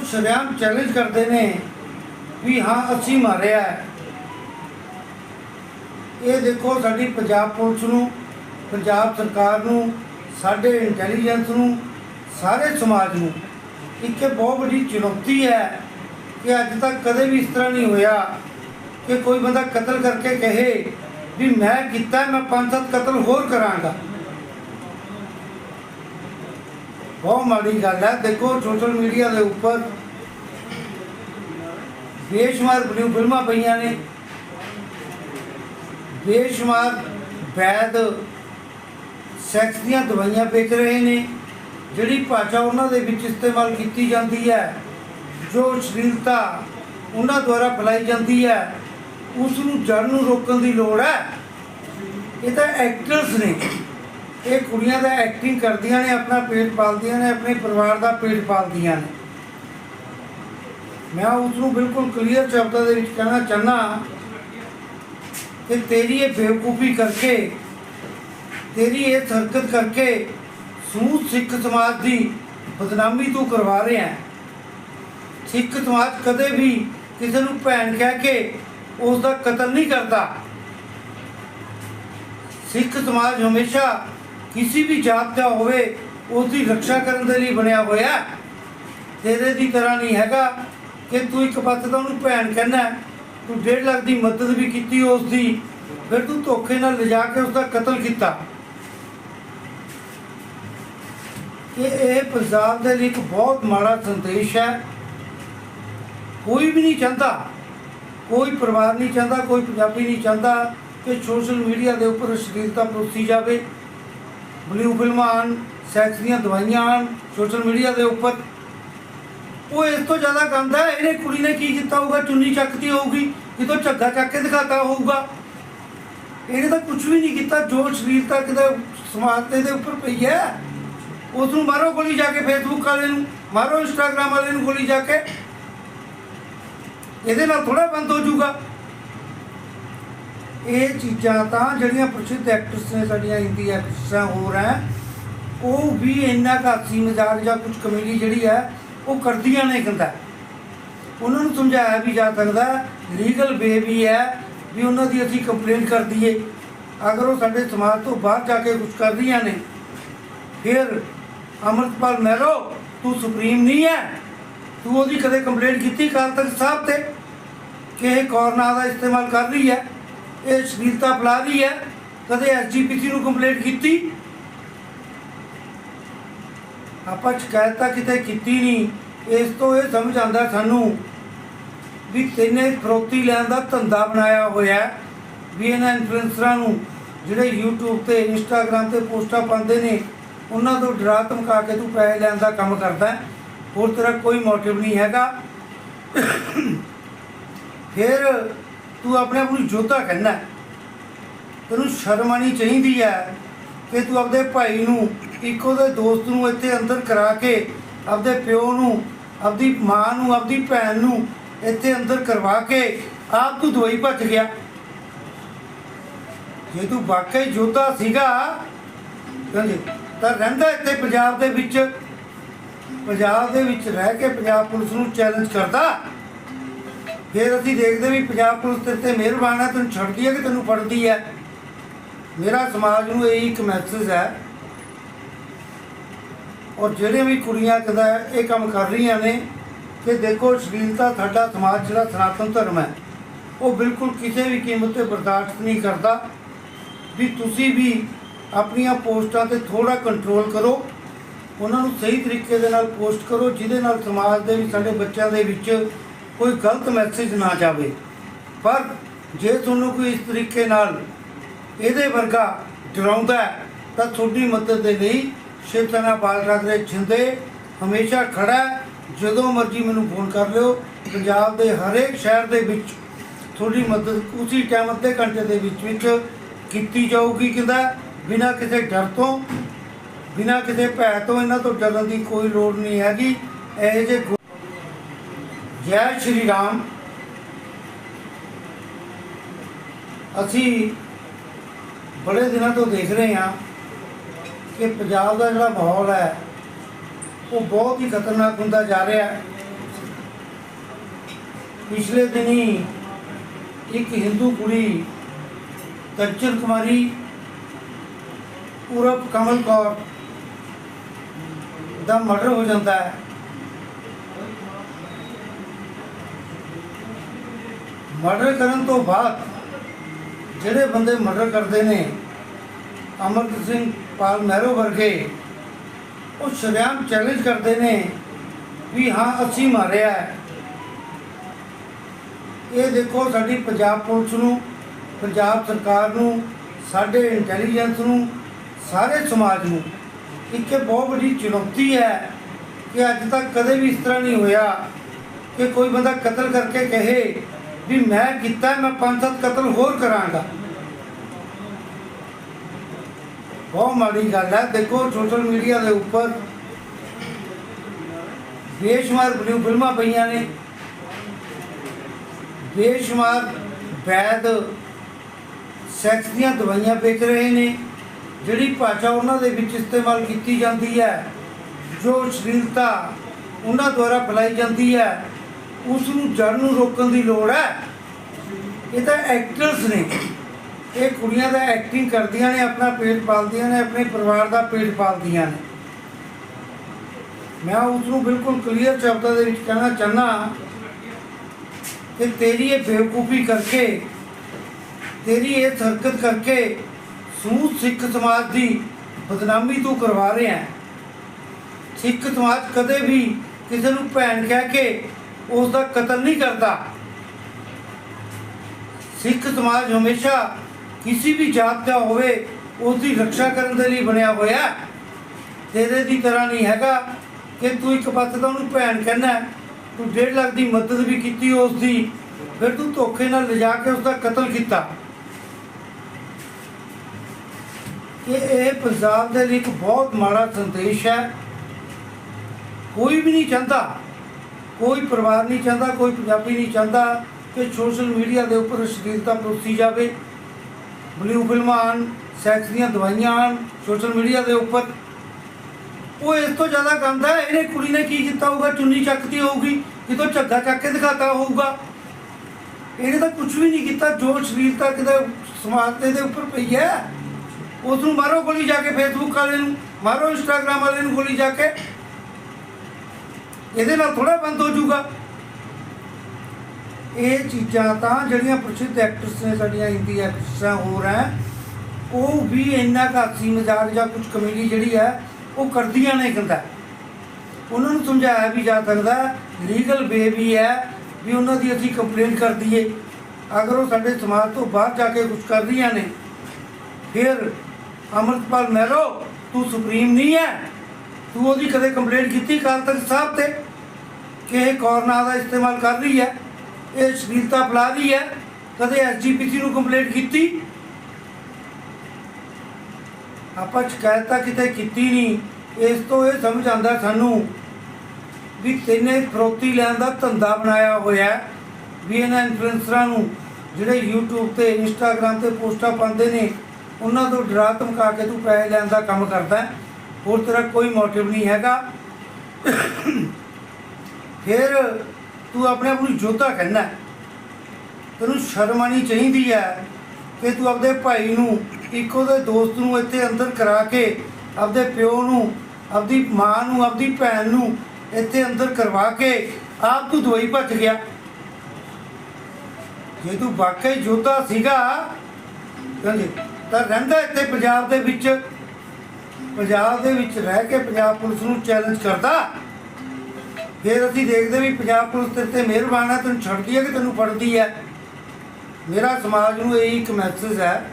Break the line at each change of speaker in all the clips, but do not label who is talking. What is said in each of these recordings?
ਉਹ ਸ਼ਰਿਆਮ ਚੈਲੰਜ ਕਰਦੇ ਨੇ ਵੀ ਹਾਂ, ਅਸੀਂ ਮਾਰਿਆ ਇਹ ਦੇਖੋ ਸਾਡੀ ਪੰਜਾਬ ਪੁਲਿਸ ਨੂੰ, ਪੰਜਾਬ ਸਰਕਾਰ ਨੂੰ, ਸਾਡੇ ਇੰਟੈਲੀਜੈਂਸ ਨੂੰ, ਸਾਰੇ ਸਮਾਜ ਨੂੰ ਇੱਕ ਬਹੁਤ ਵੱਡੀ ਚੁਣੌਤੀ ਹੈ ਕਿ ਅੱਜ ਤੱਕ ਕਦੇ ਵੀ ਇਸ ਤਰ੍ਹਾਂ ਨਹੀਂ ਹੋਇਆ ਕਿ ਕੋਈ ਬੰਦਾ ਕਤਲ ਕਰਕੇ ਕਹੇ ਵੀ ਮੈਂ ਕੀਤਾ, ਮੈਂ ਪੰਜ ਸੱਤ ਕਤਲ ਹੋਰ ਕਰਾਂਗਾ। ਬਹੁਤ ਮਾੜੀ ਗੱਲ ਹੈ। ਦੇਖੋ ਸੋਸ਼ਲ ਮੀਡੀਆ ਦੇ ਉੱਪਰ ਬੇਸ਼ੁਮਾਰ ਬਲੂ ਫਿਲਮਾਂ ਪਈਆਂ ਨੇ। ਬੇਸ਼ੁਮਾਰ ਵੈਦ ਸੈਕਸ ਦੀਆਂ ਦਵਾਈਆਂ ਵੇਚ ਰਹੇ ਨੇ। ਜਿਹੜੀ ਭਾਸ਼ਾ ਉਹਨਾਂ ਦੇ ਵਿੱਚ ਇਸਤੇਮਾਲ ਕੀਤੀ ਜਾਂਦੀ ਹੈ, ਜੋ ਅਸ਼ਲੀਲਤਾ ਉਹਨਾਂ ਦੁਆਰਾ ਫੈਲਾਈ ਜਾਂਦੀ ਹੈ ਉਸ ਨੂੰ ਜੜ ਨੂੰ ਰੋਕਣ ਦੀ ਲੋੜ ਹੈ। ਇਹ ਤਾਂ ਐਕਟਰਸ ਨੇ। ਇਹ ਕੁੜੀਆਂ ਦਾ ਐਕਟਿੰਗ ਕਰਦੀਆਂ ਨੇ, ਆਪਣਾ ਪੇਟ ਪਾਲਦੀਆਂ ਨੇ, ਆਪਣੇ ਪਰਿਵਾਰ ਦਾ ਪੇਟ ਪਾਲਦੀਆਂ ਨੇ। ਮੈਂ ਉਸ ਨੂੰ ਬਿਲਕੁਲ ਕਲੀਅਰ ਸ਼ਬਦਾਂ ਦੇ ਵਿੱਚ ਕਹਿਣਾ ਚਾਹਨਾ ਕਿ ਤੇਰੀ ਇਹ ਬੇਵਕੂਫੀ ਕਰਕੇ, ਤੇਰੀ ਇਹ ਹਰਕਤ ਕਰਕੇ ਸਮੂਹ ਸਿੱਖ ਸਮਾਜ ਦੀ ਬਦਨਾਮੀ ਤੂੰ ਕਰਵਾ ਰਿਹਾ ਹੈ। ਸਿੱਖ ਸਮਾਜ ਕਦੇ ਵੀ ਕਿਸੇ ਨੂੰ ਭੈਣ ਕਹਿ ਕੇ ਉਸ ਦਾ ਕਤਲ ਨਹੀਂ ਕਰਦਾ। ਸਿੱਖ ਸਮਾਜ ਹਮੇਸ਼ਾ ਕਿਸੇ ਵੀ ਜਾਤ ਦਾ ਹੋਵੇ ਉਸ ਦੀ ਰੱਖਿਆ ਕਰਨ ਦੇ ਲਈ ਬਣਿਆ ਹੋਇਆ ਹੈ। ਤੇਰੇ ਦੀ ਤਰ੍ਹਾਂ ਨਹੀਂ ਹੈਗਾ ਕਿ ਤੂੰ ਇੱਕ ਪਾਸੇ ਤਾਂ ਉਹਨੂੰ ਭੈਣ ਕਹਿੰਦਾ ਹੈ, ਤੂੰ 1.5 ਲੱਖ ਦੀ ਮਦਦ ਵੀ ਕੀਤੀ ਉਸ ਦੀ ਫਿਰ ਤੂੰ ਧੋਖੇ ਨਾਲ ਲਿਜਾ ਕੇ ਉਸ ਦਾ ਕਤਲ ਕੀਤਾ। ਕਿ ਇਹ ਪੰਜਾਬ ਦੇ ਲਈ ਇੱਕ ਬਹੁਤ ਮਾੜਾ ਸੰਦੇਸ਼ ਹੈ। ਕੋਈ ਵੀ ਨਹੀਂ ਚਾਹੁੰਦਾ ਕੋਈ ਪਰਿਵਾਰ ਨਹੀਂ ਚਾਹੁੰਦਾ ਕੋਈ ਪੰਜਾਬੀ ਨਹੀਂ ਚਾਹੁੰਦਾ ਕਿ ਸੋਸ਼ਲ ਮੀਡੀਆ ਦੇ ਉੱਪਰ ਅਸ਼ਲੀਲਤਾ ਪਰੋਸੀ ਜਾਵੇ। ਬਲੂ ਫਿਲਮਾਂ ਆਉਣ ਸੈਕਸ ਦੀਆਂ ਦਵਾਈਆਂ ਆਉਣ ਸੋਸ਼ਲ ਮੀਡੀਆ ਦੇ ਉੱਪਰ। ਉਹ ਇਸ ਤੋਂ ਜ਼ਿਆਦਾ ਗੰਦਾ ਇਹਨੇ ਕੁੜੀ ਨੇ ਕੀ ਕੀਤਾ ਹੋਊਗਾ? ਚੁੰਨੀ ਚੱਕਦੀ ਹੋਊਗੀ ਕਿਤੋਂ ਝੱਗਾ ਚੱਕ ਕੇ ਦਿਖਾਤਾ ਹੋਊਗਾ। ਇਹਨੇ ਤਾਂ ਕੁਝ ਵੀ ਨਹੀਂ ਕੀਤਾ, ਜੋ ਅਸ਼ਲੀਲਤਾ ਕਿਤੇ ਸਮਾਜ ਤੇ ਦੇ ਉੱਪਰ ਪਈ ਹੈ। ਉਸ ਨੂੰ ਮਾਰੋ ਗੋਲੀ ਜਾ ਕੇ ਫੇਸਬੁੱਕ ਵਾਲੇ ਨੂੰ, ਮਾਰੋ ਇੰਸਟਾਗ੍ਰਾਮ ਵਾਲੇ ਨੂੰ ਗੋਲੀ ਜਾ ਕੇ। ਇਹਦੇ ਨਾਲ ਥੋੜਾ ਬੰਦ ਹੋ ਜਾਊਗਾ। ਇਹ ਚੀਜ਼ਾਂ ਤਾਂ ਜਿਹੜੀਆਂ ਪ੍ਰਸਿੱਧ ਐਕਟਰਸ ਨੇ ਸਾਡੀਆਂ ਹਿੰਦੀ ਐਕਟਰਸਾਂ ਹੋਰ ਹੈ, ਉਹ ਵੀ ਇੰਨਾ ਕੁ ਮਜ਼ਾਕ ਜਾਂ ਕੁਝ ਕਮੇਡੀ ਜਿਹੜੀ ਹੈ, ਉਹ ਕਰਦੀਆਂ ਨੇ ਕਹਿੰਦਾ। ਉਹਨਾਂ ਨੂੰ ਸਮਝਾਇਆ ਵੀ ਜਾ ਸਕਦਾ ਲੀਗਲ ਵੇ ਵੀ ਹੈ ਵੀ ਉਹਨਾਂ ਦੀ ਅਸੀਂ ਕੰਪਲੇਂਟ ਕਰ ਦਈਏ। ਅਗਰ ਉਹ ਸਾਡੇ ਸਮਾਜ ਤੋਂ ਬਾਹਰ ਜਾ ਕੇ ਕੁਝ ਕਰਦੀਆਂ ਨੇ, ਫਿਰ ਅਮਰਤਪਾਲ ਮਹਿਰੋ, ਤੂੰ ਸੁਪਰੀਮ ਨਹੀਂ ਹੈ। ਤੂੰ ਉਹਦੀ ਕਦੇ ਕੰਪਲੇਂਟ ਕੀਤੀ ਕਾਲ ਤੱਕ ਸਾਹਿਬ ਤੇ? ਕਿ ਇਹ ਕੋਰਨਾ ਦਾ ਇਸਤੇਮਾਲ ਕਰ ਰਹੀ ਹੈ। ਇਹ ਸ਼ਲੀਲਤਾ ਫੈਲਾ ਰਹੀ ਹੈ। ਕਦੇ ਐਸਜੀਪੀਸੀ ਨੂੰ ਕੰਪਲੇਂਟ ਕੀਤੀ? ਆਪਾਂ ਸ਼ਿਕਾਇਤ ਤਾਂ ਕਿਤੇ ਕੀਤੀ ਨਹੀਂ। ਇਸ ਤੋਂ ਇਹ ਸਮਝ ਆਉਂਦਾ ਸਾਨੂੰ ਵੀ ਤੈਨੇ ਫਰੋਤੀ ਲੈਣ ਦਾ ਧੰਦਾ ਬਣਾਇਆ ਹੋਇਆ ਵੀ ਇਹਨਾਂ ਇਨਫਲੂਐਂਸਰਾਂ ਨੂੰ ਜਿਹੜੇ YouTube ਤੇ, Instagram ਤੇ ਪੋਸਟਾਂ ਪਾਉਂਦੇ ਨੇ, ਉਹਨਾਂ ਤੋਂ ਡਰਾ ਧਮਕਾ ਕੇ ਤੂੰ ਪੈਸੇ ਲੈਣ ਦਾ ਕੰਮ ਕਰਦਾ ਹੋਰ ਤੇਰਾ ਕੋਈ ਮੋਟਿਵ ਨਹੀਂ ਹੈਗਾ। ਫਿਰ ਤੂੰ ਆਪਣੇ ਆਪ ਨੂੰ ਯੋਧਾ ਕਹਿੰਦਾ ਤੈਨੂੰ ਸ਼ਰਮ ਆਣੀ ਚਾਹੀਦੀ ਹੈ ਕਿ ਤੂੰ ਆਪਣੇ ਭਾਈ ਨੂੰ, ਇੱਕੋ ਦੇ ਦੋਸਤ ਨੂੰ ਇੱਥੇ ਅੰਦਰ ਕਰਾ ਕੇ ਆਪਦੇ ਪਿਓ ਨੂੰ, ਆਪਦੀ ਮਾਂ ਨੂੰ, ਆਪਦੀ ਭੈਣ ਨੂੰ ਇੱਥੇ ਅੰਦਰ ਕਰਵਾ ਕੇ ਆਪ ਤੂੰ ਦਵਾਈ ਭੱਜ ਗਿਆ। ਜੇ ਤੂੰ ਵਾਕਈ ਯੋਧਾ ਸੀਗਾ, ਕਹਿੰਦੇ, ਤਾਂ ਰਹਿੰਦਾ ਇੱਥੇ ਪੰਜਾਬ ਦੇ ਵਿੱਚ। ਪੰਜਾਬ ਦੇ ਵਿੱਚ ਰਹਿ ਕੇ ਪੰਜਾਬ ਪੁਲਿਸ ਨੂੰ ਚੈਲੰਜ ਕਰਦਾ। ਫਿਰ ਅਸੀਂ ਦੇਖਦੇ ਵੀ ਪੰਜਾਬ ਪੁਲਿਸ ਤੇਰੇ ਤੇ ਮਿਹਰਬਾਨ ਹੈ ਤੈਨੂੰ ਛੱਡਦੀ ਹੈ ਕਿ ਤੈਨੂੰ ਫੜਦੀ ਹੈ ਮੇਰਾ ਸਮਾਜ ਨੂੰ ਇਹ ਇੱਕ ਮੈਸੇਜ ਹੈ। ਔਰ ਜਿਹੜੇ ਵੀ ਕੁੜੀਆਂ ਕਦਾ ਇਹ ਕੰਮ ਕਰ ਰਹੀਆਂ ਨੇ ਕਿ ਦੇਖੋ ਅਸ਼ਲੀਲਤਾ ਸਾਡਾ ਸਮਾਜ ਜਿਹੜਾ ਸਨਾਤਨ ਧਰਮ ਹੈ, ਉਹ ਬਿਲਕੁਲ ਕਿਸੇ ਵੀ ਕੀਮਤ ਤੇ ਬਰਦਾਸ਼ਤ ਨਹੀਂ ਕਰਦਾ। ਵੀ ਤੁਸੀਂ ਵੀ ਆਪਣੀਆਂ ਪੋਸਟਾਂ ਤੇ ਥੋੜਾ ਕੰਟਰੋਲ ਕਰੋ। ਉਹਨਾਂ ਨੂੰ ਸਹੀ ਤਰੀਕੇ ਦੇ ਨਾਲ ਪੋਸਟ ਕਰੋ, ਜਿਹਦੇ ਨਾਲ ਸਮਾਜ ਦੇ ਵੀ, ਸਾਡੇ ਬੱਚਿਆਂ ਦੇ ਵਿੱਚ ਕੋਈ ਗਲਤ ਮੈਸੇਜ ਨਾ ਜਾਵੇ। ਪਰ ਜੇ ਤੁਹਾਨੂੰ ਕੋਈ ਇਸ ਤਰੀਕੇ ਨਾਲ ਇਹਦੇ ਵਰਗਾ ਡਰਾਉਂਦਾ ਤਾਂ ਤੁਹਾਡੀ ਮਦਦ ਦੇ ਲਈ ਸ਼ਿਵ ਸੈਨਾ ਬਾਲ ਰਾਜ ਦੇ ਛਿੰਦੇ ਹਮੇਸ਼ਾ ਖੜਾ ਜਦੋਂ ਮਰਜ਼ੀ ਮੈਨੂੰ ਫੋਨ ਕਰ ਲਿਓ, ਪੰਜਾਬ ਦੇ ਹਰੇਕ ਸ਼ਹਿਰ ਦੇ ਵਿੱਚ ਤੁਹਾਡੀ ਮਦਦ ਉਸੇ ਟਾਈਮ ਅੱਧੇ ਘੰਟੇ ਦੇ ਵਿੱਚ ਵਿੱਚ ਕੀਤੀ ਜਾਊਗੀ ਕਹਿੰਦਾ। ਬਿਨਾਂ ਕਿਸੇ ਡਰ ਤੋਂ, ਬਿਨਾਂ ਕਿਸੇ ਭੈ ਤੋਂ ਇਹਨਾਂ ਤੋਂ ਡਰਨ ਦੀ ਕੋਈ ਲੋੜ ਨਹੀਂ ਹੈਗੀ। ਇਹ ਜੇ ਗੁ- ਜੈ ਸ਼੍ਰੀ ਰਾਮ। ਅਸੀਂ ਬੜੇ ਦਿਨਾਂ ਤੋਂ ਦੇਖ ਰਹੇ ਹਾਂ ਕਿ ਪੰਜਾਬ ਦਾ ਜਿਹੜਾ ਮਾਹੌਲ ਹੈ, ਉਹ ਬਹੁਤ ਹੀ ਖਤਰਨਾਕ ਹੁੰਦਾ ਜਾ ਰਿਹਾ ਹੈ। ਪਿਛਲੇ ਦਿਨੀ ਇੱਕ ਹਿੰਦੂ ਕੁੜੀ, ਕੰਚਨ ਕੁਮਾਰੀ ਪੂਰਬ ਕਮਲ ਕੌਰ ਦਾ ਮਰਡਰ ਹੋ ਜਾਂਦਾ ਹੈ। ਮਰਡਰ ਕਰਨ ਤੋਂ ਬਾਅਦ ਜਿਹੜੇ ਬੰਦੇ ਮਰਡਰ ਕਰਦੇ ਨੇ ਅਮਰਜੀਤ ਸਿੰਘ ਪਾਲ ਮਹਿਰੋ ਵਰਗੇ, ਉਹ ਸ਼ਰਿਆਮ ਚੈਲੰਜ ਕਰਦੇ ਨੇ ਵੀ ਹਾਂ, ਅਸੀਂ ਮਾਰਿਆ ਇਹ ਦੇਖੋ ਸਾਡੀ ਪੰਜਾਬ ਪੁਲਿਸ ਨੂੰ, ਪੰਜਾਬ ਸਰਕਾਰ ਨੂੰ, ਸਾਡੇ ਇੰਟੈਲੀਜੈਂਸ ਨੂੰ, ਸਾਰੇ ਸਮਾਜ ਨੂੰ ਇੱਕ ਬਹੁਤ ਵੱਡੀ ਚੁਣੌਤੀ ਹੈ ਕਿ ਅੱਜ ਤੱਕ ਕਦੇ ਵੀ ਇਸ ਤਰ੍ਹਾਂ ਨਹੀਂ ਹੋਇਆ ਕਿ ਕੋਈ ਬੰਦਾ ਕਤਲ ਕਰਕੇ ਕਹੇ ਵੀ ਮੈਂ ਕੀਤਾ, ਮੈਂ ਪੰਜ ਸੱਤ ਕਤਲ ਹੋਰ ਕਰਾਂਗਾ। ਬਹੁਤ ਮਾੜੀ ਗੱਲ ਹੈ। ਦੇਖੋ ਸੋਸ਼ਲ ਮੀਡੀਆ ਦੇ ਉੱਪਰ ਬੇਸ਼ੁਮਾਰ ਬਲੂ ਫਿਲਮਾਂ ਪਈਆਂ ਨੇ। ਬੇਸ਼ੁਮਾਰ ਵੈਦ ਸੈਕਸ ਦੀਆਂ ਦਵਾਈਆਂ ਵੇਚ ਰਹੇ ਨੇ। ਜਿਹੜੀ ਭਾਸ਼ਾ ਉਹਨਾਂ ਦੇ ਵਿੱਚ ਇਸਤੇਮਾਲ ਕੀਤੀ ਜਾਂਦੀ ਹੈ, ਜੋ ਅਸ਼ਲੀਲਤਾ ਉਹਨਾਂ ਦੁਆਰਾ ਫੈਲਾਈ ਜਾਂਦੀ ਹੈ। ਉਸ ਨੂੰ ਜੜ ਨੂੰ ਰੋਕਣ ਦੀ ਲੋੜ ਹੈ। ਇਹ ਤਾਂ ਐਕਟਰਸ ਨੇ। ਇਹ ਕੁੜੀਆਂ ਦਾ ਐਕਟਿੰਗ ਕਰਦੀਆਂ ਨੇ, ਆਪਣਾ ਪੇਟ ਪਾਲਦੀਆਂ ਨੇ, ਆਪਣੇ ਪਰਿਵਾਰ ਦਾ ਪੇਟ ਪਾਲਦੀਆਂ ਨੇ। ਮੈਂ ਉਸ ਨੂੰ ਬਿਲਕੁਲ ਕਲੀਅਰ ਸ਼ਬਦਾਂ ਦੇ ਵਿੱਚ ਕਹਿਣਾ ਚਾਹਨਾ ਕਿ ਤੇਰੀ ਇਹ ਬੇਵਕੂਫੀ ਕਰਕੇ, ਤੇਰੀ ਇਹ ਹਰਕਤ ਕਰਕੇ ਸਮੂਹ ਸਿੱਖ ਸਮਾਜ ਦੀ ਬਦਨਾਮੀ ਤੂੰ ਕਰਵਾ ਰਿਹਾ ਹੈ। ਸਿੱਖ ਸਮਾਜ ਕਦੇ ਵੀ ਕਿਸੇ ਨੂੰ ਭੈਣ ਕਹਿ ਕੇ ਉਸ ਦਾ ਕਤਲ ਨਹੀਂ ਕਰਦਾ। ਸਿੱਖ ਸਮਾਜ ਹਮੇਸ਼ਾ ਕਿਸੇ ਵੀ ਜਾਤ ਦਾ ਹੋਵੇ ਉਸ ਦੀ ਰੱਖਿਆ ਕਰਨ ਦੇ ਲਈ ਬਣਿਆ ਹੋਇਆ ਹੈ। ਤੇਰੇ ਦੀ ਤਰ੍ਹਾਂ ਨਹੀਂ ਹੈਗਾ ਕਿ ਤੂੰ ਇੱਕ ਪਾਸੇ ਤਾਂ ਉਹਨੂੰ ਭੈਣ ਕਹਿੰਦਾ ਤੂੰ 1.5 ਲੱਖ ਦੀ ਮਦਦ ਵੀ ਕੀਤੀ ਉਸ ਦੀ ਫਿਰ ਤੂੰ ਧੋਖੇ ਨਾਲ ਲਿਜਾ ਕੇ ਉਸ ਦਾ ਕਤਲ ਕੀਤਾ। ਕਿ ਇਹ ਪੰਜਾਬ ਦੇ ਲਈ ਇੱਕ ਬਹੁਤ ਮਾੜਾ ਸੰਦੇਸ਼ ਹੈ। ਕੋਈ ਵੀ ਨਹੀਂ ਚਾਹੁੰਦਾ ਕੋਈ ਪਰਿਵਾਰ ਨਹੀਂ ਚਾਹੁੰਦਾ, ਕੋਈ ਪੰਜਾਬੀ ਨਹੀਂ ਚਾਹੁੰਦਾ ਕਿ ਸੋਸ਼ਲ ਮੀਡੀਆ ਦੇ ਉੱਪਰ ਅਸ਼ਲੀਲਤਾ ਪਰੋਸੀ ਜਾਵੇ। ਬਲੂ ਫਿਲਮਾਂ ਆਉਣ ਸੈਕਸ ਦੀਆਂ ਦਵਾਈਆਂ ਆਉਣ ਸੋਸ਼ਲ ਮੀਡੀਆ ਦੇ ਉੱਪਰ। ਉਹ ਇਸ ਤੋਂ ਜ਼ਿਆਦਾ ਗੰਦਾ ਇਹਨੇ ਕੁੜੀ ਨੇ ਕੀ ਕੀਤਾ ਹੋਊਗਾ? ਚੁੰਨੀ ਚੱਕਦੀ ਹੋਊਗੀ ਕਿਤੋਂ ਝੱਗਾ ਚੱਕ ਕੇ ਦਿਖਾਤਾ ਹੋਊਗਾ। ਇਹਨੇ ਤਾਂ ਕੁਝ ਵੀ ਨਹੀਂ ਕੀਤਾ, ਜੋ ਅਸ਼ਲੀਲਤਾ ਕਿਤੇ ਸਮਾਜ ਦੇ ਉੱਪਰ ਪਈ ਹੈ ਉਸ ਨੂੰ ਮਾਰੋ ਗੋਲੀ ਜਾ ਕੇ ਫੇਸਬੁੱਕ ਵਾਲੇ ਨੂੰ, ਮਾਰੋ ਇੰਸਟਾਗ੍ਰਾਮ ਵਾਲੇ ਨੂੰ ਗੋਲੀ ਜਾ ਕੇ। ਇਹਦੇ ਨਾਲ ਥੋੜਾ ਬੰਦ ਹੋ ਜਾਊਗਾ। ਇਹ ਚੀਜ਼ਾਂ ਤਾਂ ਜਿਹੜੀਆਂ ਪ੍ਰਸਿੱਧ ਐਕਟਰਸ ਨੇ ਸਾਡੀਆਂ ਹਿੰਦੀ ਐਕਟਰਸਾਂ ਹੋਰ ਹੈ, ਉਹ ਵੀ ਇੰਨਾ ਕੁ ਹਾਸੀ ਮਜ਼ਾਕ ਜਾਂ ਕੁਝ ਕਮੇਡੀ ਜਿਹੜੀ ਹੈ, ਉਹ ਕਰਦੀਆਂ ਨੇ ਕਹਿੰਦਾ। ਉਹਨਾਂ ਨੂੰ ਸਮਝਾਇਆ ਵੀ ਜਾ ਸਕਦਾ ਲੀਗਲ ਵੇ ਵੀ ਹੈ ਵੀ ਉਹਨਾਂ ਦੀ ਅਸੀਂ ਕੰਪਲੇਂਟ ਕਰ ਦਈਏ। ਅਗਰ ਉਹ ਸਾਡੇ ਸਮਾਜ ਤੋਂ ਬਾਹਰ ਜਾ ਕੇ ਕੁਝ ਕਰਦੀਆਂ ਨੇ, ਫਿਰ ਅਮਰਤਪਾਲ ਮਹਿਰੋ, ਤੂੰ ਸੁਪਰੀਮ ਨਹੀਂ ਹੈ। ਤੂੰ ਉਹਦੀ ਕਦੇ ਕੰਪਲੇਂਟ ਕੀਤੀ ਕਾਲ ਤਖ਼ਤ ਸਾਹਿਬ ਤੇ ਕਿ ਇਹ ਕੋਰਨਾ ਦਾ ਇਸਤੇਮਾਲ ਕਰ ਰਹੀ ਹੈ, ਇਹ ਸ਼ਲੀਲਤਾ ਫੈਲਾ ਰਹੀ ਹੈ, ਕਦੇ ਐਸਜੀਪੀਸੀ ਨੂੰ ਕੰਪਲੇਂਟ ਕੀਤੀ ਆਪਾਂ ਸ਼ਿਕਾਇਤ ਤਾਂ ਕਿਤੇ ਕੀਤੀ ਨਹੀਂ, ਇਸ ਤੋਂ ਇਹ ਸਮਝ ਆਉਂਦਾ ਸਾਨੂੰ ਵੀ ਤੈਨੇ ਫਰੋਤੀ ਲੈਣ ਦਾ ਧੰਦਾ ਬਣਾਇਆ ਹੋਇਆ ਵੀ ਇਹਨਾਂ ਇਨਫਲੂਐਂਸਰਾਂ ਨੂੰ ਜਿਹੜੇ YouTube ਤੇ, Instagram ਤੇ ਪੋਸਟਾਂ ਪਾਉਂਦੇ ਨੇ, ਉਹਨਾਂ ਤੋਂ ਡਰਾ ਧਮਕਾ ਕੇ ਤੂੰ ਪੈਸੇ ਲੈਣ ਦਾ ਕੰਮ ਕਰਦਾ ਹੈ। ਹੋਰ ਤੇਰਾ ਕੋਈ ਮੋਟਿਵ ਨਹੀਂ ਹੈਗਾ। ਫਿਰ ਤੂੰ ਆਪਣੇ ਆਪ ਨੂੰ ਯੋਧਾ ਕਹਿੰਦਾ ਤੈਨੂੰ ਸ਼ਰਮ ਆਣੀ ਚਾਹੀਦੀ ਹੈ ਕਿ ਤੂੰ ਆਪਦੇ ਭਾਈ ਨੂੰ, ਇੱਕੋ ਦੇ ਦੋਸਤ ਨੂੰ ਇੱਥੇ ਅੰਦਰ ਕਰਾ ਕੇ ਆਪਦੇ ਪਿਓ ਨੂੰ, ਆਪਦੀ ਮਾਂ ਨੂੰ, ਆਪਦੀ ਭੈਣ ਨੂੰ ਇੱਥੇ ਅੰਦਰ ਕਰਵਾ ਕੇ ਆਪ ਤੂੰ ਦਵਾਈ ਭੱਜ ਗਿਆ। ਜੇ ਤੂੰ ਵਾਕਈ ਜੋਧਾ ਸੀਗਾ ਕਹਿੰਦੇ ਤਾਂ ਰਹਿੰਦਾ ਇੱਥੇ ਪੰਜਾਬ ਦੇ ਵਿੱਚ। ਪੰਜਾਬ ਦੇ ਵਿੱਚ ਰਹਿ ਕੇ ਪੰਜਾਬ ਪੁਲਿਸ ਨੂੰ ਚੈਲੰਜ ਕਰਦਾ। ਫਿਰ ਅਸੀਂ ਦੇਖਦੇ ਵੀ ਪੰਜਾਬ ਪੁਲਿਸ ਤੇਰੇ ਤੇ ਮਿਹਰਬਾਨ ਹੈ, ਤੈਨੂੰ ਛੱਡਦੀ ਹੈ ਕਿ ਤੈਨੂੰ ਫੜਦੀ ਹੈ? ਮੇਰਾ ਸਮਾਜ ਨੂੰ ਇਹ ਇੱਕ ਮੈਸੇਜ ਹੈ।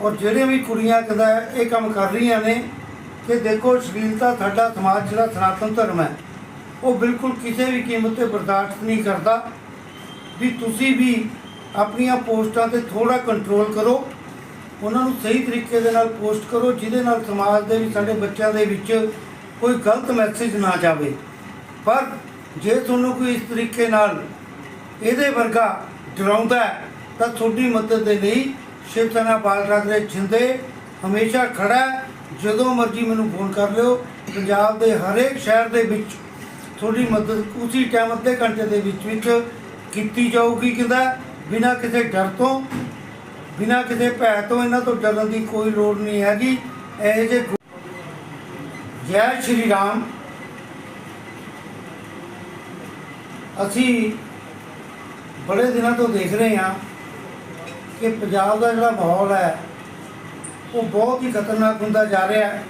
ਔਰ ਜਿਹੜੀਆਂ ਵੀ ਕੁੜੀਆਂ ਕਦਾ ਇਹ ਕੰਮ ਕਰ ਰਹੀਆਂ ਨੇ ਕਿ ਦੇਖੋ ਅਸ਼ਲੀਲਤਾ ਸਾਡਾ ਸਮਾਜ ਜਿਹੜਾ ਸਨਾਤਨ ਧਰਮ ਹੈ, ਉਹ ਬਿਲਕੁਲ ਕਿਸੇ ਵੀ ਕੀਮਤ ਤੇ ਬਰਦਾਸ਼ਤ ਨਹੀਂ ਕਰਦਾ। ਵੀ ਤੁਸੀਂ ਵੀ ਆਪਣੀਆਂ ਪੋਸਟਾਂ ਤੇ ਥੋੜਾ ਕੰਟਰੋਲ ਕਰੋ। ਉਹਨਾਂ ਨੂੰ ਸਹੀ ਤਰੀਕੇ ਦੇ ਨਾਲ ਪੋਸਟ ਕਰੋ, ਜਿਹਦੇ ਨਾਲ ਸਮਾਜ ਦੇ ਵਿੱਚ ਸਾਡੇ ਬੱਚਿਆਂ ਦੇ ਵਿੱਚ ਕੋਈ ਗਲਤ ਮੈਸੇਜ ਨਾ ਜਾਵੇ। ਪਰ ਜੇ ਤੁਹਾਨੂੰ ਕੋਈ ਇਸ ਤਰੀਕੇ ਨਾਲ ਇਹਦੇ ਵਰਗਾ ਡਰਾਉਂਦਾ ਤਾਂ ਤੁਹਾਡੀ ਮਦਦ ਦੇ ਲਈ ਸ਼ਿਵ ਸੈਨਾ ਬਾਲ ਰਾਜਰੇ ਜਿੰਦੇ ਹਮੇਸ਼ਾ ਖੜਾ ਜਦੋਂ ਮਰਜ਼ੀ ਮੈਨੂੰ ਫੋਨ ਕਰ ਲਿਓ, ਪੰਜਾਬ ਦੇ ਹਰੇਕ ਸ਼ਹਿਰ ਦੇ ਵਿੱਚ ਤੁਹਾਡੀ ਮਦਦ ਉਸੇ ਟਾਈਮ ਅੱਧੇ ਘੰਟੇ ਦੇ ਵਿੱਚ ਵਿੱਚ ਕੀਤੀ ਜਾਊਗੀ, ਕਹਿੰਦਾ ਬਿਨਾਂ ਕਿਸੇ ਡਰ ਤੋਂ। ਬਿਨਾਂ ਕਿਸੇ ਭੈ ਤੋਂ ਇਹਨਾਂ ਤੋਂ ਡਰਨ ਦੀ ਕੋਈ ਲੋੜ ਨਹੀਂ ਹੈਗੀ। ਇਹ ਜੇ ਜੈ ਸ਼੍ਰੀ ਰਾਮ। ਅਸੀਂ ਬੜੇ ਦਿਨਾਂ ਤੋਂ ਦੇਖ ਰਹੇ ਹਾਂ ਕਿ ਪੰਜਾਬ ਦਾ ਜਿਹੜਾ ਮਾਹੌਲ ਹੈ, ਉਹ ਬਹੁਤ ਹੀ ਖਤਰਨਾਕ ਹੁੰਦਾ ਜਾ ਰਿਹਾ ਹੈ।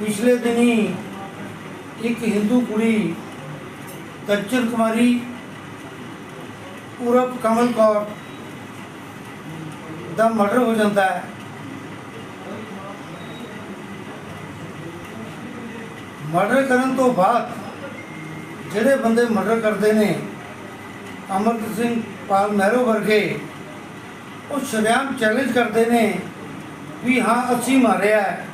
ਪਿਛਲੇ ਦਿਨੀ ਇੱਕ ਹਿੰਦੂ ਕੁੜੀ ਕੱਚਰ ਕੁਮਾਰੀ ਪੂਰਬ ਕਮਲ ਕੌਰ ਦਾ ਮਰਡਰ ਹੋ ਜਾਂਦਾ ਹੈ। ਮਰਡਰ ਕਰਨ ਤੋਂ ਬਾਅਦ ਜਿਹੜੇ ਬੰਦੇ ਮਰਡਰ ਕਰਦੇ ਨੇ ਅਮਰਤ ਸਿੰਘ ਪਾਲ ਮਹਿਰੋ ਵਰਗੇ, ਉਹ ਸ਼ਰਿਆਮ ਚੈਲੰਜ ਕਰਦੇ ਨੇ ਵੀ ਹਾਂ, ਅਸੀਂ ਮਾਰਿਆ ਹੈ।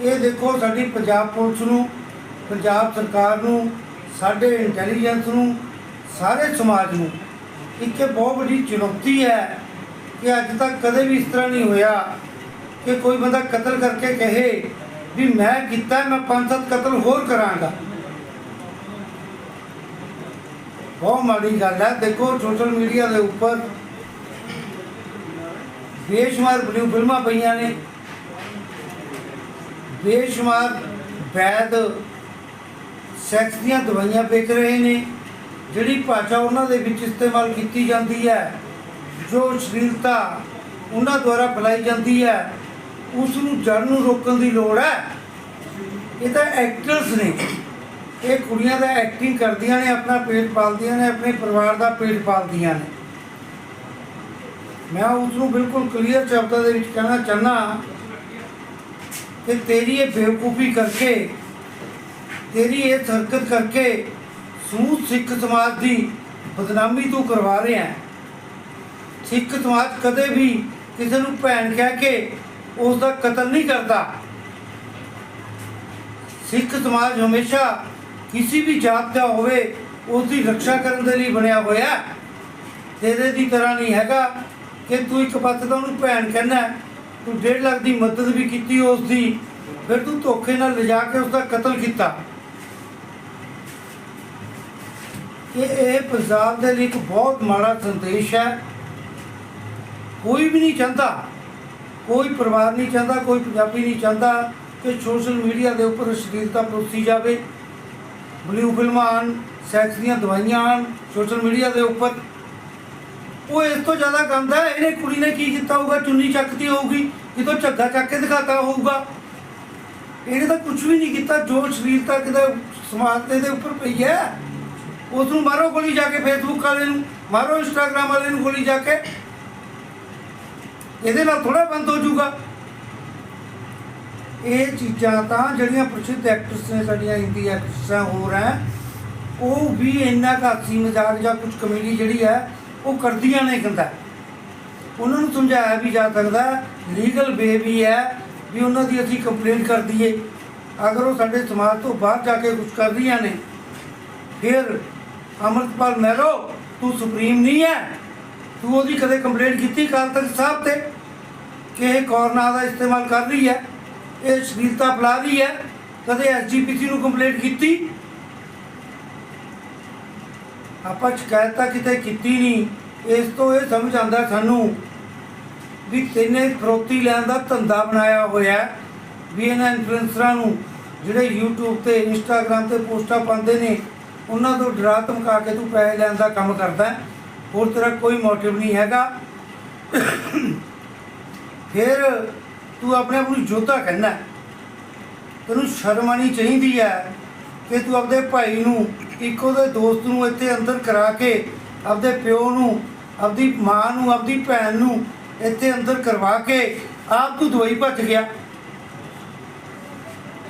ਇਹ ਦੇਖੋ ਸਾਡੀ ਪੰਜਾਬ ਪੁਲਿਸ ਨੂੰ, ਪੰਜਾਬ ਸਰਕਾਰ ਨੂੰ, ਸਾਡੇ ਇੰਟੈਲੀਜੈਂਸ ਨੂੰ, ਸਾਰੇ ਸਮਾਜ ਨੂੰ ਇੱਕ ਬਹੁਤ ਵੱਡੀ ਚੁਣੌਤੀ ਹੈ ਕਿ ਅੱਜ ਤੱਕ ਕਦੇ ਵੀ ਇਸ ਤਰ੍ਹਾਂ ਨਹੀਂ ਹੋਇਆ ਕਿ ਕੋਈ ਬੰਦਾ ਕਤਲ ਕਰਕੇ ਕਹੇ ਵੀ ਮੈਂ ਕੀਤਾ, ਮੈਂ ਪੰਜ ਸੱਤ ਕਤਲ ਹੋਰ ਕਰਾਂਗਾ। ਬਹੁਤ ਮਾੜੀ ਗੱਲ ਹੈ। ਦੇਖੋ ਸੋਸ਼ਲ ਮੀਡੀਆ ਦੇ ਉੱਪਰ ਬੇਸ਼ੁਮਾਰ ਬਲੂ ਫਿਲਮਾਂ ਪਈਆਂ ਨੇ। ਬੇਸ਼ੁਮਾਰ ਵੈਦ ਸੈਕਸ ਦੀਆਂ ਦਵਾਈਆਂ ਵੇਚ ਰਹੇ ਨੇ। ਜਿਹੜੀ ਭਾਸ਼ਾ ਉਹਨਾਂ ਦੇ ਵਿੱਚ ਇਸਤੇਮਾਲ ਕੀਤੀ ਜਾਂਦੀ ਹੈ, ਜੋ ਅਸ਼ਲੀਲਤਾ ਉਹਨਾਂ ਦੁਆਰਾ ਫੈਲਾਈ ਜਾਂਦੀ ਹੈ ਉਸ ਨੂੰ ਜੜ ਨੂੰ ਰੋਕਣ ਦੀ ਲੋੜ ਹੈ। ਇਹ ਤਾਂ ਐਕਟਰਸ ਨੇ। ਇਹ ਕੁੜੀਆਂ ਦਾ ਐਕਟਿੰਗ ਕਰਦੀਆਂ ਨੇ, ਆਪਣਾ ਪੇਟ ਪਾਲਦੀਆਂ ਨੇ, ਆਪਣੇ ਪਰਿਵਾਰ ਦਾ ਪੇਟ ਪਾਲਦੀਆਂ ਨੇ। ਮੈਂ ਉਸ ਨੂੰ ਬਿਲਕੁਲ ਕਲੀਅਰ ਸ਼ਬਦਾਂ ਦੇ ਵਿੱਚ ਕਹਿਣਾ ਚਾਹਨਾ ਕਿ ਤੇਰੀ ਇਹ ਬੇਵਕੂਫੀ ਕਰਕੇ, ਤੇਰੀ ਇਹ ਹਰਕਤ ਕਰਕੇ ਸਮੂਹ ਸਿੱਖ ਸਮਾਜ ਦੀ ਬਦਨਾਮੀ ਤੂੰ ਕਰਵਾ ਰਿਹਾ ਹੈ। ਸਿੱਖ ਸਮਾਜ ਕਦੇ ਵੀ ਕਿਸੇ ਨੂੰ ਭੈਣ ਕਹਿ ਕੇ ਉਸ ਦਾ ਕਤਲ ਨਹੀਂ ਕਰਦਾ। ਸਿੱਖ ਸਮਾਜ ਹਮੇਸ਼ਾ ਕਿਸੇ ਵੀ ਜਾਤ ਦਾ ਹੋਵੇ ਉਸ ਦੀ ਰੱਖਿਆ ਕਰਨ ਦੇ ਲਈ ਬਣਿਆ ਹੋਇਆ ਹੈ। ਤੇਰੇ ਦੀ ਤਰ੍ਹਾਂ ਨਹੀਂ ਹੈਗਾ ਕਿ ਤੂੰ ਇੱਕ ਪਾਸੇ ਤਾਂ ਉਹਨੂੰ ਭੈਣ ਕਹਿੰਦਾ ਹੈ, ਤੂੰ 1.5 ਲੱਖ ਦੀ ਮਦਦ ਵੀ ਕੀਤੀ ਉਸ ਦੀ ਫਿਰ ਤੂੰ ਧੋਖੇ ਨਾਲ ਲਿਜਾ ਕੇ ਉਸ ਦਾ ਕਤਲ ਕੀਤਾ। ਕਿ ਇਹ ਪੰਜਾਬ ਦੇ ਲਈ ਇੱਕ ਬਹੁਤ ਮਾੜਾ ਸੰਦੇਸ਼ ਹੈ। ਕੋਈ ਵੀ ਨਹੀਂ ਚਾਹੁੰਦਾ, ਕੋਈ ਪਰਿਵਾਰ ਨਹੀਂ ਚਾਹੁੰਦਾ, ਕੋਈ ਪੰਜਾਬੀ ਨਹੀਂ ਚਾਹੁੰਦਾ ਕਿ ਸੋਸ਼ਲ ਮੀਡੀਆ ਦੇ ਉੱਪਰ ਅਸ਼ਲੀਲਤਾ ਪਰੋਸੀ ਜਾਵੇ। ਬਲੂ ਫਿਲਮਾਂ ਆਉਣ ਸੈਕਸ ਦੀਆਂ ਦਵਾਈਆਂ ਆਉਣ ਸੋਸ਼ਲ ਮੀਡੀਆ ਦੇ ਉੱਪਰ। ਉਹ ਇਸ ਤੋਂ ਜ਼ਿਆਦਾ ਗੰਦਾ ਇਹਨੇ ਕੁੜੀ ਨੇ ਕੀ ਕੀਤਾ ਹੋਊਗਾ? ਚੁੰਨੀ ਚੱਕਦੀ ਹੋਊਗੀ, ਕਿਤੋਂ ਝੱਗਾ ਚੱਕ ਕੇ ਦਿਖਾਤਾ ਹੋਊਗਾ। ਇਹਨੇ ਤਾਂ ਕੁਝ ਵੀ ਨਹੀਂ ਕੀਤਾ, ਜੋ ਅਸ਼ਲੀਲਤਾ ਕਿਤੇ ਸਮਾਜ ਦੇ ਉੱਪਰ ਪਈ ਹੈ। ਉਸ ਨੂੰ ਮਾਰੋ ਗੋਲੀ ਜਾ ਕੇ ਫੇਸਬੁੱਕ ਵਾਲੇ ਨੂੰ, ਮਾਰੋ ਇੰਸਟਾਗ੍ਰਾਮ ਵਾਲੇ ਨੂੰ ਗੋਲੀ ਜਾ ਕੇ। ਇਹਦੇ ਨਾਲ ਥੋੜਾ ਬੰਦ ਹੋ ਜਾਊਗਾ। ਇਹ ਚੀਜ਼ਾਂ ਤਾਂ ਜਿਹੜੀਆਂ ਪ੍ਰਸਿੱਧ ਐਕਟਰਸ ਨੇ, ਸਾਡੀਆਂ ਹਿੰਦੀ ਐਕਟਰਸਾਂ ਹੋਰ ਹੈ, ਉਹ ਵੀ ਇੰਨਾ ਕੁ ਮਜ਼ਾਕ ਜਾਂ ਕੁਝ ਕਮੇਡੀ ਜਿਹੜੀ ਹੈ, ਉਹ ਕਰਦੀਆਂ ਨੇ ਕਹਿੰਦਾ। ਉਹਨਾਂ ਨੂੰ ਸਮਝਾਇਆ ਵੀ ਜਾ ਸਕਦਾ ਲੀਗਲ ਵੇ ਵੀ ਹੈ ਵੀ ਉਹਨਾਂ ਦੀ ਅਸੀਂ ਕੰਪਲੇਂਟ ਕਰ ਦਈਏ। ਅਗਰ ਉਹ ਸਾਡੇ ਸਮਾਜ ਤੋਂ ਬਾਹਰ ਜਾ ਕੇ ਕੁਝ ਕਰਦੀਆਂ ਨੇ, ਫਿਰ ਅਮਰਤਪਾਲ ਮਹਿਰੋ ਤੂੰ ਸੁਪਰੀਮ ਨਹੀਂ ਹੈ। ਤੂੰ ਉਹਦੀ ਕਦੇ ਕੰਪਲੇਂਟ ਕੀਤੀ ਕਾਲ ਤਖ਼ਤ ਸਾਹਿਬ ਤੇ ਕਿ ਇਹ ਕੋਰਨਾ ਦਾ ਇਸਤੇਮਾਲ ਕਰ ਰਹੀ ਹੈ, ਇਹ ਅਸ਼ਲੀਲਤਾ ਫੈਲਾ ਰਹੀ ਹੈ, ਕਦੇ ਐਸਜੀਪੀਸੀ ਨੂੰ ਕੰਪਲੇਂਟ ਕੀਤੀ? ਆਪਾਂ ਸ਼ਿਕਾਇਤ ਤਾਂ ਕਿਤੇ ਕੀਤੀ ਨਹੀਂ। ਇਸ ਤੋਂ ਇਹ ਸਮਝ ਆਉਂਦਾ ਸਾਨੂੰ ਵੀ ਤੈਨੇ ਫਰੋਤੀ ਲੈਣ ਦਾ ਧੰਦਾ ਬਣਾਇਆ ਹੋਇਆ ਵੀ ਇਹਨਾਂ ਇਨਫਲੂਐਂਸਰਾਂ ਨੂੰ ਜਿਹੜੇ YouTube ਤੇ, Instagram ਤੇ ਪੋਸਟਾਂ ਪਾਉਂਦੇ ਨੇ ਉਹਨਾਂ ਤੋਂ ਡਰਾ ਧਮਕਾ ਕੇ ਤੂੰ ਪੈਸੇ ਲੈਣ ਦਾ ਕੰਮ ਕਰਦਾ ਹੋਰ ਤੇਰਾ ਕੋਈ ਮੋਟਿਵ ਨਹੀਂ ਹੈਗਾ। ਫਿਰ ਤੂੰ ਆਪਣੇ ਆਪ ਨੂੰ ਯੋਧਾ ਕਹਿੰਦਾ ਤੈਨੂੰ ਸ਼ਰਮ ਆਣੀ ਚਾਹੀਦੀ ਹੈ ਕਿ ਤੂੰ ਆਪਣੇ ਭਾਈ ਨੂੰ ਇੱਕੋ ਦੇ ਦੋਸਤ ਨੂੰ ਇੱਥੇ ਅੰਦਰ ਕਰਾ ਕੇ ਆਪਦੇ ਪਿਓ ਨੂੰ ਆਪਦੀ ਮਾਂ ਨੂੰ ਆਪਦੀ ਭੈਣ ਨੂੰ ਇੱਥੇ ਅੰਦਰ ਕਰਵਾ ਕੇ ਆਪ ਤੂੰ ਦਵਾਈ ਭੱਜ ਗਿਆ।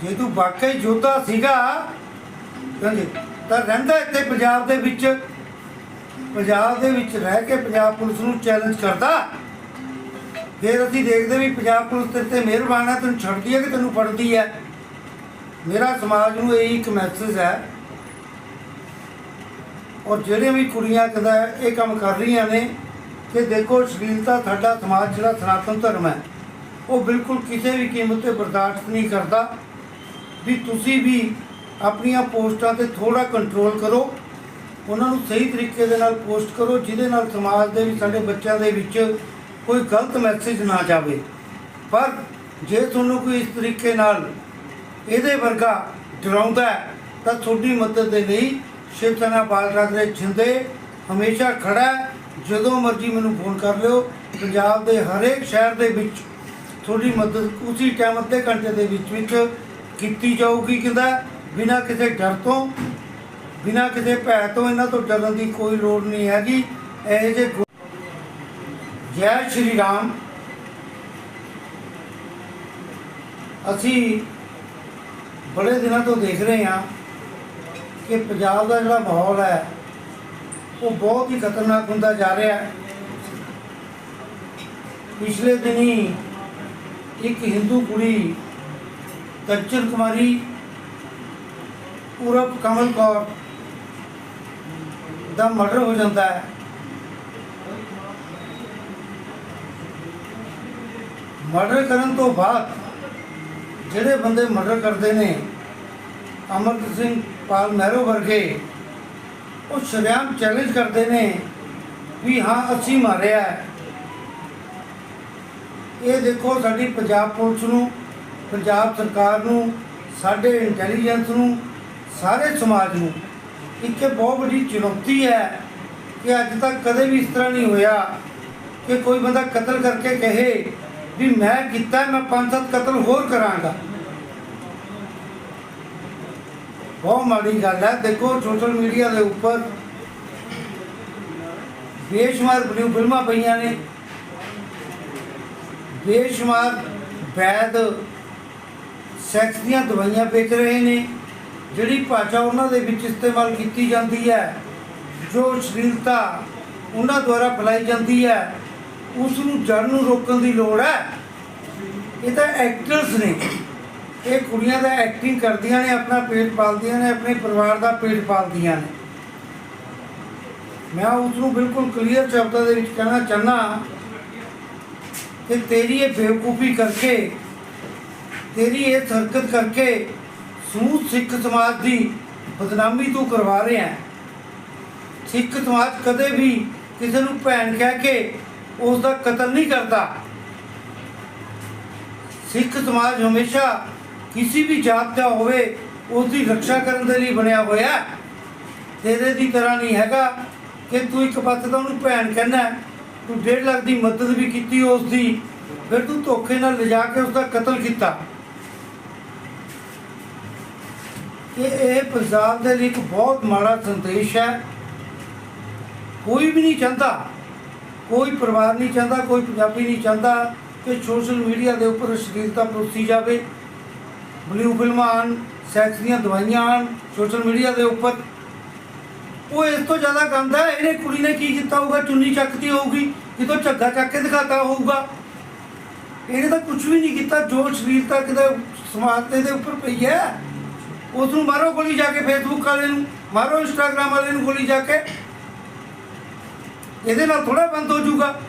ਜੇ ਤੂੰ ਵਾਕਈ ਯੋਧਾ ਸੀਗਾ, ਕਹਿੰਦੇ ਤਾਂ ਰਹਿੰਦਾ ਇੱਥੇ ਪੰਜਾਬ ਦੇ ਵਿੱਚ। ਪੰਜਾਬ ਦੇ ਵਿੱਚ ਰਹਿ ਕੇ ਪੰਜਾਬ ਪੁਲਿਸ ਨੂੰ ਚੈਲੰਜ ਕਰਦਾ। ਫਿਰ ਅਸੀਂ ਦੇਖਦੇ ਵੀ ਪੰਜਾਬ ਪੁਲਿਸ ਤੇਰੇ ਤੇ ਮਿਹਰਬਾਨ ਹੈ, ਤੈਨੂੰ ਛੱਡਦੀ ਹੈ ਕਿ ਤੈਨੂੰ ਫੜਦੀ ਹੈ। ਮੇਰਾ ਸਮਾਜ ਨੂੰ ਇਹ ਇੱਕ ਮੈਸੇਜ ਹੈ। ਔਰ ਜਿਹੜੀਆਂ ਵੀ ਕੁੜੀਆਂ ਕਦਾ ਇਹ ਕੰਮ ਕਰ ਰਹੀਆਂ ਨੇ ਕਿ ਦੇਖੋ ਅਸ਼ਲੀਲਤਾ ਸਾਡਾ ਸਮਾਜ ਜਿਹੜਾ ਸਨਾਤਨ ਧਰਮ ਹੈ, ਉਹ ਬਿਲਕੁਲ ਕਿਸੇ ਵੀ ਕੀਮਤ ਤੇ ਬਰਦਾਸ਼ਤ ਨਹੀਂ ਕਰਦਾ। ਵੀ ਤੁਸੀਂ ਵੀ ਆਪਣੀਆਂ ਪੋਸਟਾਂ ਤੇ ਥੋੜਾ ਕੰਟਰੋਲ ਕਰੋ। ਉਹਨਾਂ ਨੂੰ ਸਹੀ ਤਰੀਕੇ ਦੇ ਨਾਲ ਪੋਸਟ ਕਰੋ, ਜਿਹਦੇ ਨਾਲ ਸਮਾਜ ਦੇ ਵਿੱਚ ਸਾਡੇ ਬੱਚਿਆਂ ਦੇ ਵਿੱਚ ਕੋਈ ਗਲਤ ਮੈਸੇਜ ਨਾ ਜਾਵੇ। ਪਰ ਜੇ ਤੁਹਾਨੂੰ ਕੋਈ ਇਸ ਤਰੀਕੇ ਨਾਲ ਇਹਦੇ ਵਰਗਾ ਡਰਾਉਂਦਾ ਤਾਂ ਤੁਹਾਡੀ ਮਦਦ ਦੇ ਲਈ ਸ਼ਿਵ ਸੈਨਾ ਬਾਲ ਰਾਜਰੇ ਜਿੰਦੇ ਹਮੇਸ਼ਾ ਖੜਾ ਜਦੋਂ ਮਰਜ਼ੀ ਮੈਨੂੰ ਫੋਨ ਕਰ ਲਿਓ। ਪੰਜਾਬ ਦੇ ਹਰੇਕ ਸ਼ਹਿਰ ਦੇ ਵਿੱਚ ਤੁਹਾਡੀ ਮਦਦ ਉਸੇ ਟਾਈਮ ਅੱਧੇ ਘੰਟੇ ਦੇ ਵਿੱਚ ਵਿੱਚ ਕੀਤੀ ਜਾਊਗੀ, ਕਹਿੰਦਾ ਬਿਨਾਂ ਕਿਸੇ ਡਰ ਤੋਂ, ਬਿਨਾਂ ਕਿਸੇ ਭੈ ਤੋਂ ਇਹਨਾਂ ਤੋਂ ਡਰਨ ਦੀ ਕੋਈ ਲੋੜ ਨਹੀਂ ਹੈਗੀ। ਇਹ ਜੇ ਗੁ- ਜੈ ਸ਼੍ਰੀ ਰਾਮ। ਅਸੀਂ ਬੜੇ ਦਿਨਾਂ ਤੋਂ ਦੇਖ ਰਹੇ ਹਾਂ ਕਿ ਪੰਜਾਬ ਦਾ ਜਿਹੜਾ ਮਾਹੌਲ ਹੈ, ਉਹ ਬਹੁਤ ਹੀ ਖਤਰਨਾਕ ਹੁੰਦਾ ਜਾ ਰਿਹਾ ਹੈ। ਪਿਛਲੇ ਦਿਨੀ ਇੱਕ ਹਿੰਦੂ ਕੁੜੀ, ਕੰਚਨ ਕੁਮਾਰੀ ਪੂਰਬ ਕਮਲ ਕੌਰ ਦਾ ਮਰਡਰ ਹੋ ਜਾਂਦਾ ਹੈ ਮਰਡਰ ਕਰਨ ਤੋਂ ਬਾਅਦ ਜਿਹੜੇ ਬੰਦੇ ਮਰਡਰ ਕਰਦੇ ਨੇ ਅਮਰਜੀਤ ਸਿੰਘ ਪਾਲ ਨਹਿਰੂ ਵਰਗੇ, ਉਹ ਸ਼ਰਿਆਮ ਚੈਲੰਜ ਕਰਦੇ ਨੇ ਵੀ ਹਾਂ, ਅਸੀਂ ਮਾਰਿਆ ਹੈ। ਇਹ ਦੇਖੋ ਸਾਡੀ ਪੰਜਾਬ ਪੁਲਿਸ ਨੂੰ, ਪੰਜਾਬ ਸਰਕਾਰ ਨੂੰ, ਸਾਡੇ ਇੰਟੈਲੀਜੈਂਸ ਨੂੰ ਸਾਰੇ ਸਮਾਜ ਨੂੰ ਇੱਕ ਬਹੁਤ ਵੱਡੀ ਚੁਣੌਤੀ ਹੈ ਕਿ ਅੱਜ ਤੱਕ ਕਦੇ ਵੀ ਇਸ ਤਰ੍ਹਾਂ ਨਹੀਂ ਹੋਇਆ ਕਿ ਕੋਈ ਬੰਦਾ ਕਤਲ ਕਰਕੇ ਕਹੇ ਵੀ ਮੈਂ ਕੀਤਾ, ਮੈਂ ਪੰਜ ਸੱਤ ਕਤਲ ਹੋਰ ਕਰਾਂਗਾ। ਬਹੁਤ ਮਾੜੀ ਗੱਲ ਹੈ। ਦੇਖੋ ਸੋਸ਼ਲ ਮੀਡੀਆ ਦੇ ਉੱਪਰ ਬੇਸ਼ੁਮਾਰ ਬਲੂ ਫਿਲਮਾਂ ਪਈਆਂ ਨੇ। ਬੇਸ਼ੁਮਾਰ ਵੈਦ ਸੈਕਸ ਦੀਆਂ ਦਵਾਈਆਂ ਵੇਚ ਰਹੇ ਨੇ। ਜਿਹੜੀ ਭਾਸ਼ਾ ਉਹਨਾਂ ਦੇ ਵਿੱਚ ਇਸਤੇਮਾਲ ਕੀਤੀ ਜਾਂਦੀ ਹੈ, ਜੋ ਸ਼ਲੀਲਤਾ ਉਹਨਾਂ ਦੁਆਰਾ ਫੈਲਾਈ ਜਾਂਦੀ ਹੈ ਉਸ ਨੂੰ ਜੜ ਨੂੰ ਰੋਕਣ ਦੀ ਲੋੜ ਹੈ। ਇਹ ਤਾਂ ਐਕਟਰਸ ਨੇ। ਇਹ ਕੁੜੀਆਂ ਦਾ ਐਕਟਿੰਗ ਕਰਦੀਆਂ ਨੇ, ਆਪਣਾ ਪੇਟ ਪਾਲਦੀਆਂ ਨੇ, ਆਪਣੇ ਪਰਿਵਾਰ ਦਾ ਪੇਟ ਪਾਲਦੀਆਂ ਨੇ। ਮੈਂ ਉਸ ਨੂੰ ਬਿਲਕੁਲ ਕਲੀਅਰ ਸ਼ਬਦਾਂ ਦੇ ਵਿੱਚ ਕਹਿਣਾ ਚਾਹਨਾ ਕਿ ਤੇਰੀ ਇਹ ਬੇਵਕੂਫੀ ਕਰਕੇ, ਤੇਰੀ ਇਹ ਹਰਕਤ ਕਰਕੇ ਸਮੂਹ ਸਿੱਖ ਸਮਾਜ ਦੀ ਬਦਨਾਮੀ ਤੂੰ ਕਰਵਾ ਰਿਹਾ ਹੈ। ਸਿੱਖ ਸਮਾਜ ਕਦੇ ਵੀ ਕਿਸੇ ਨੂੰ ਭੈਣ ਕਹਿ ਕੇ ਉਸ ਦਾ ਕਤਲ ਨਹੀਂ ਕਰਦਾ। ਸਿੱਖ ਸਮਾਜ ਹਮੇਸ਼ਾ ਕਿਸੇ ਵੀ ਜਾਤ ਦਾ ਹੋਵੇ, ਉਸ ਦੀ ਰੱਖਿਆ ਕਰਨ ਦੇ ਲਈ ਬਣਿਆ ਹੋਇਆ ਹੈ। ਤੇਰੇ ਦੀ ਤਰ੍ਹਾਂ ਨਹੀਂ ਹੈਗਾ ਕਿ ਤੂੰ ਇੱਕ ਪਾਸੇ ਤਾਂ ਉਹਨੂੰ ਭੈਣ ਕਹਿੰਦਾ ਤੂੰ 1.5 ਲੱਖ ਦੀ ਮਦਦ ਵੀ ਕੀਤੀ ਉਸ ਦੀ, ਫਿਰ ਤੂੰ ਧੋਖੇ ਨਾਲ ਲਿਜਾ ਕੇ ਉਸ ਦਾ ਕਤਲ ਕੀਤਾ। ਕਿ ਇਹ ਪੰਜਾਬ ਦੇ ਲਈ ਇੱਕ ਬਹੁਤ ਮਾੜਾ ਸੰਦੇਸ਼ ਹੈ। ਕੋਈ ਵੀ ਨਹੀਂ ਚਾਹੁੰਦਾ, ਕੋਈ ਪਰਿਵਾਰ ਨਹੀਂ ਚਾਹੁੰਦਾ, ਕੋਈ ਪੰਜਾਬੀ ਨਹੀਂ ਚਾਹੁੰਦਾ ਕਿ ਸੋਸ਼ਲ ਮੀਡੀਆ ਦੇ ਉੱਪਰ ਅਸ਼ਲੀਲਤਾ ਪਰੋਸੀ ਜਾਵੇ। ਬਲੂ ਫਿਲਮਾਂ ਆਉਣ ਸੈਕਸ ਦੀਆਂ ਦਵਾਈਆਂ ਆਉਣ ਸੋਸ਼ਲ ਮੀਡੀਆ ਦੇ ਉੱਪਰ। ਉਹ ਇਸ ਤੋਂ ਜ਼ਿਆਦਾ ਗੰਦਾ ਇਹਨੇ ਕੁੜੀ ਨੇ ਕੀ ਕੀਤਾ ਹੋਊਗਾ? ਚੁੰਨੀ ਚੱਕਦੀ ਹੋਊਗੀ, ਕਿਤੋਂ ਝੱਗਾ ਚੱਕ ਕੇ ਦਿਖਾਤਾ ਹੋਊਗਾ। ਇਹਨੇ ਤਾਂ ਕੁਝ ਵੀ ਨਹੀਂ ਕੀਤਾ, ਜੋ ਅਸ਼ਲੀਲਤਾ ਕਿਤੇ ਸਮਾਜ ਦੇ ਉੱਪਰ ਪਈ ਹੈ। ਉਸ ਨੂੰ ਮਾਰੋ ਗੋਲੀ ਜਾ ਕੇ ਫੇਸਬੁੱਕ ਵਾਲੇ ਨੂੰ, ਮਾਰੋ ਇੰਸਟਾਗ੍ਰਾਮ ਵਾਲੇ ਨੂੰ ਗੋਲੀ ਜਾ ਕੇ। ਇਹਦੇ ਨਾਲ ਥੋੜਾ ਬੰਦ ਹੋ ਜਾਊਗਾ।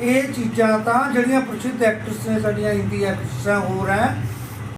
ਇਹ ਚੀਜ਼ਾਂ ਤਾਂ ਜਿਹੜੀਆਂ ਪ੍ਰਸਿੱਧ ਐਕਟਰਸ ਨੇ, ਸਾਡੀਆਂ ਹਿੰਦੀ ਐਕਟਰਸਾਂ ਹੋਰ ਹੈ